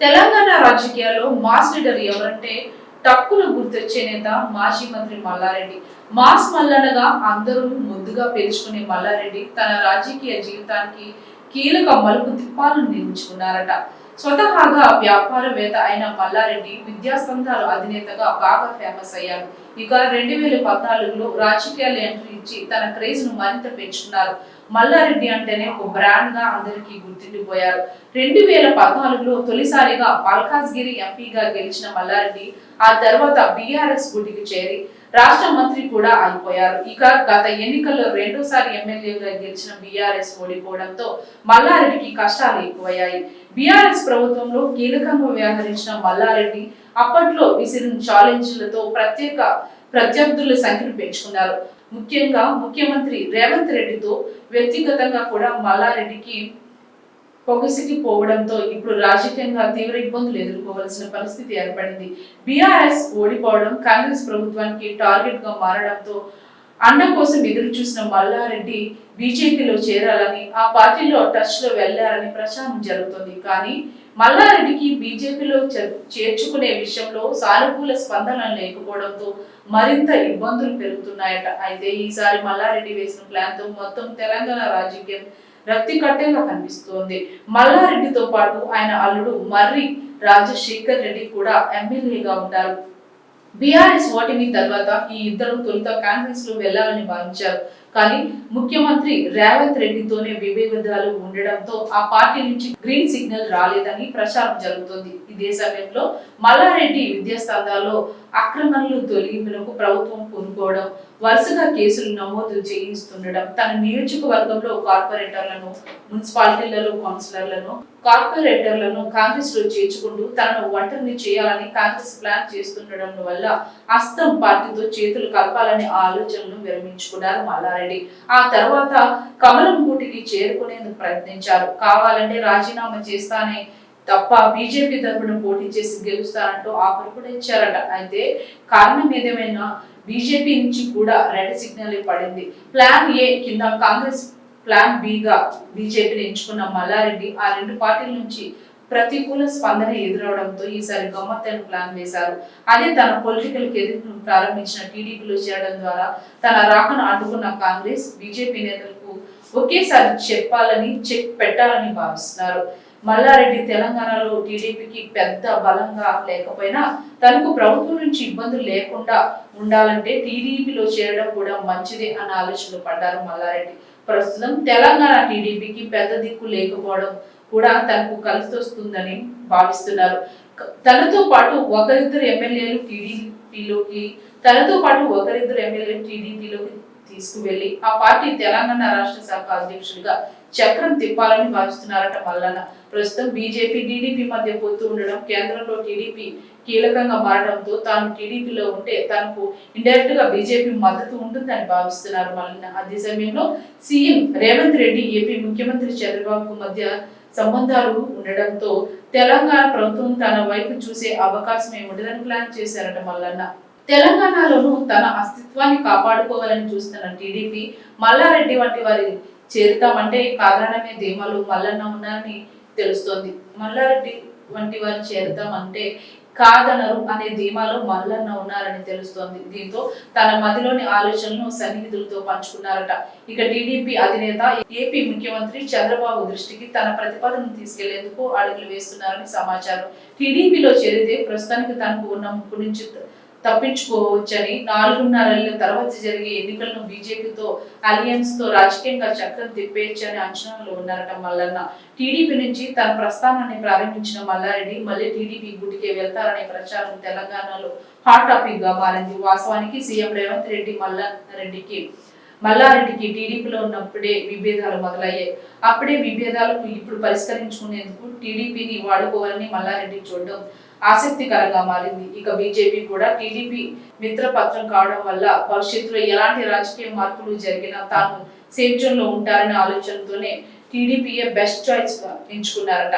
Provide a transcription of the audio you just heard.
తెలంగాణ రాజకీయాల్లో mass leader ఎవరంటే టక్కున గుర్తొచ్చే నేత మాజీ మంత్రి మల్లారెడ్డి. మాస్ మల్లనగా అందరూ ముద్దుగా పేర్చుకునే మల్లారెడ్డి తన రాజకీయ జీవితానికి కీలక మలుపు తిప్పాలను నిర్మించుకున్నారట స్వతహాగా వ్యాపారవేత్త అయిన మల్లారెడ్డి విద్యా సంఘాల అధినేతగా బాగా ఫేమస్ అయ్యారు. ఇక రెండు వేల పద్నాలుగులో రాజకీయాలు ఎంట్రీ ఇచ్చి తన క్రేజ్ను మరింత పెంచుకున్నారు మల్లారెడ్డి అంటేనే ఒక బ్రాండ్గా అందరికీ గుర్తుండిపోయారు. రెండు వేల పద్నాలుగులో తొలిసారిగా మల్కాజ్గిరి ఎంపీగా గెలిచిన మల్లారెడ్డి ఆ తర్వాత బీఆర్ఎస్ గుడికి చేరి రాష్ట్ర మంత్రి కూడా అయిపోయారు ఇక గత ఎన్నికల్లో రెండోసారి ఎమ్మెల్యేగా గెలిచిన బీఆర్ఎస్ ఓడిపోవడంతో మల్లారెడ్డికి కష్టాలు ఎక్కువయ్యాయి. బీఆర్ఎస్ ప్రభుత్వంలో కీలకంగా వ్యవహరించిన మల్లారెడ్డి అప్పట్లో విసిరిన ఛాలెంజ్లతో ప్రత్యేక ప్రత్యర్థుల సంఖ్యను పెంచుకున్నారు. ముఖ్యంగా ముఖ్యమంత్రి రేవంత్ రెడ్డితో వ్యక్తిగతంగా కూడా మల్లారెడ్డికి పొగసికి పోవడంతో ఇప్పుడు రాజకీయంగా తీవ్ర ఇబ్బందులు ఎదుర్కోవాల్సిన పరిస్థితి ఏర్పడింది. బీఆర్ఎస్ ఓడిపోవడం కాంగ్రెస్ ప్రభుత్వానికి టార్గెట్గా మారడంతో అండ కోసం ఎదురు చూసిన మల్లారెడ్డి బీజేపీలో చేరాలని ఆ పార్టీలో టచ్లో వెళ్ళారని ప్రచారం జరుగుతుంది. కానీ మల్లారెడ్డికి బీజేపీలో చేర్చుకునే విషయంలో సానుకూల స్పందన లేకపోవడంతో మరింత ఇబ్బందులు పెరుగుతున్నాయట. అయితే ఈసారి మల్లారెడ్డి వేసిన ప్లాన్తో మొత్తం తెలంగాణ రాజకీయం రక్తి కట్టేలా కనిపిస్తోంది. మల్లారెడ్డితో పాటు ఆయన అల్లుడు మర్రి రాజశేఖర్ రెడ్డి కూడా ఎమ్మెల్యేగా ఉంటారు. బీఆర్ఎస్ ఓటమి తర్వాత ఈ ఇద్దరు తొలుత కాంగ్రెస్లో వెళ్ళాలని భావించారు. కానీ ముఖ్యమంత్రి రేవంత్ రెడ్డితోనే విభేదాలు ఉండడంతో ఆ పార్టీ నుంచి గ్రీన్ సిగ్నల్ రాలేదని ప్రచారం జరుగుతోంది. ఇదే సమయంలో మల్లారెడ్డి విద్యాస్థానాల్లో అక్రమణలు తొలగింపులకు ప్రభుత్వం పూనుకోవడం వరుసగా కేసులు నమోదు చేయిస్తుండడం తన నియోజకవర్గంలో కార్పొరేటర్లను మున్సిపాలిటీలలో కౌన్సిలర్లను కార్పొరేటర్లను కాంగ్రెస్లో చేర్చుకుంటూ తనను ఒంటరిని చేయాలని కాంగ్రెస్ ప్లాన్ చేస్తుండడం వల్ల అస్తం పార్టీతో చేతులు కలపాలనే ఆలోచనను విరమించుకున్నారు మల్లారెడ్డి. ఆ తర్వాత కమలం గూటికి చేరుకునేందుకు ప్రయత్నించారు. కావాలంటే రాజీనామా చేస్తానే తప్ప బీజేపీ తరఫున పోటీ చేసి గెలుస్తారంటూ ఆఫర్ కూడా ఇచ్చారట. అయితే కారణం ఏదేమైనా బీజేపీ నుంచి కూడా రెడ్ సిగ్నల్ పడింది. ప్లాన్ ఏ కింద కాంగ్రెస్ ప్లాన్ బిగా బీజేపీని ఎంచుకున్న మల్లారెడ్డి ఆ రెండు పార్టీల నుంచి ప్రతికూల స్పందన ఎదురవడంతో ఈసారి గమ్మత్తైన ప్లాన్ వేశారు. అదే తన పొలిటికల్ కెరీర్ ప్రారంభించిన టీడీపీలో చేరడం ద్వారా తన రాకను అడ్డుకున్న కాంగ్రెస్ బీజేపీ నేతలకు ఒకేసారి చెప్పాలని చెక్ పెట్టాలని భావిస్తున్నారు. మల్లారెడ్డి తెలంగాణలో టీడీపీకి పెద్ద బలంగా లేకపోయినా తనకు ప్రభుత్వం నుంచి ఇబ్బందులు లేకుండా ఉండాలంటే టీడీపీలో చేరడం కూడా మంచిదే అన్న ఆలోచనలు పడ్డారు మల్లారెడ్డి. ప్రస్తుతం తెలంగాణ టీడీపీకి పెద్ద దిక్కు లేకపోవడం కూడా తనకు కలిసొస్తుందని భావిస్తున్నారు. తనతో పాటు ఒకరిద్దరు ఎమ్మెల్యేలు టీడీపీలోకి తనతో పాటు ఒకరిద్దరు ఎమ్మెల్యేలు టీడీపీలోకి తీసుకువెళ్ళి ఆ పార్టీ తెలంగాణ రాష్ట్ర శాఖ అధ్యక్షుడిగా చక్రం తిప్పాలని భావిస్తున్నారట మల్లన్న. ప్రస్తుతం బీజేపీ టీడీపీ మధ్య పొత్తు ఉండడం కేంద్రంలో టీడీపీ కీలకంగా మారడంతో తాను టీడీపీలో ఉంటే తనకు ఇండైరెక్ట్గా బీజేపీ మద్దతు ఉంటుందని భావిస్తున్నారు మల్లన్న. అదే సమయంలో సీఎం రేవంత్ రెడ్డి ఏపీ ముఖ్యమంత్రి చంద్రబాబుకు మధ్య సంబంధాలు ఉండడంతో తెలంగాణ ప్రభుత్వం తన వైపు చూసే అవకాశమే ఉండదని ప్లాన్ చేశారట మల్లన్న. తెలంగాణలోనూ తన అస్తిత్వాన్ని కాపాడుకోవాలని చూస్తున్న టీడీపీ మల్లారెడ్డి వంటి వారి చేరుతామంటే కాదనమే ధీమాలు మల్లన్న ఉన్నారని తెలుస్తోంది. మల్లారెడ్డి వంటి వారు చేరుతామంటే కాదనరు అనే ధీమాలో మల్లన్న ఉన్నారని తెలుస్తోంది. దీంతో తన మదిలోని ఆలోచనలను సన్నిహితులతో పంచుకున్నారట. ఇక టీడీపీ అధినేత ఏపీ ముఖ్యమంత్రి చంద్రబాబు దృష్టికి తన ప్రతిపాదనను తీసుకెళ్ళేందుకు అడుగులు వేస్తున్నారని సమాచారం. టీడీపీలో చేరితే ప్రస్తుతానికి తనకు ఉన్న ముక్కు నుంచి తప్పించుకోవచ్చని నాలుగున్నరేళ్ళ తర్వాత జరిగే ఎన్నికలను బీజేపీతో అలియన్స్తో రాజకీయంగా చక్రం తిప్పేయచ్చని అంచనాలు ఉన్నారట మల్లన్న. టీడీపీ నుంచి తన ప్రస్థానాన్ని ప్రారంభించిన మల్లారెడ్డి మళ్ళీ టీడీపీ గుడికే వెళ్తారనే ప్రచారం తెలంగాణలో హాట్ టాపిక్గా మారింది. వాస్తవానికి సీఎం రేవంత్ రెడ్డి మల్లారెడ్డికి మల్లారెడ్డికి టీడీపీలో ఉన్నప్పుడే విభేదాలు మొదలయ్యాయి. అప్పుడే విభేదాలకు ఇప్పుడు పరిష్కరించుకునేందుకు టీడీపీని వాడుకోవాలని మల్లారెడ్డి చూడడం ఆసక్తికరంగా మారింది. ఇక బీజేపీ కూడా టీడీపీ మిత్రపత్రం కావడం వల్ల భవిష్యత్తులో ఎలాంటి రాజకీయ మార్పులు జరిగినా తాను సేఫ్ ఉంటారనే ఆలోచనతోనే టీడీపీయే బెస్ట్ చాయిస్గా ఎంచుకున్నారట.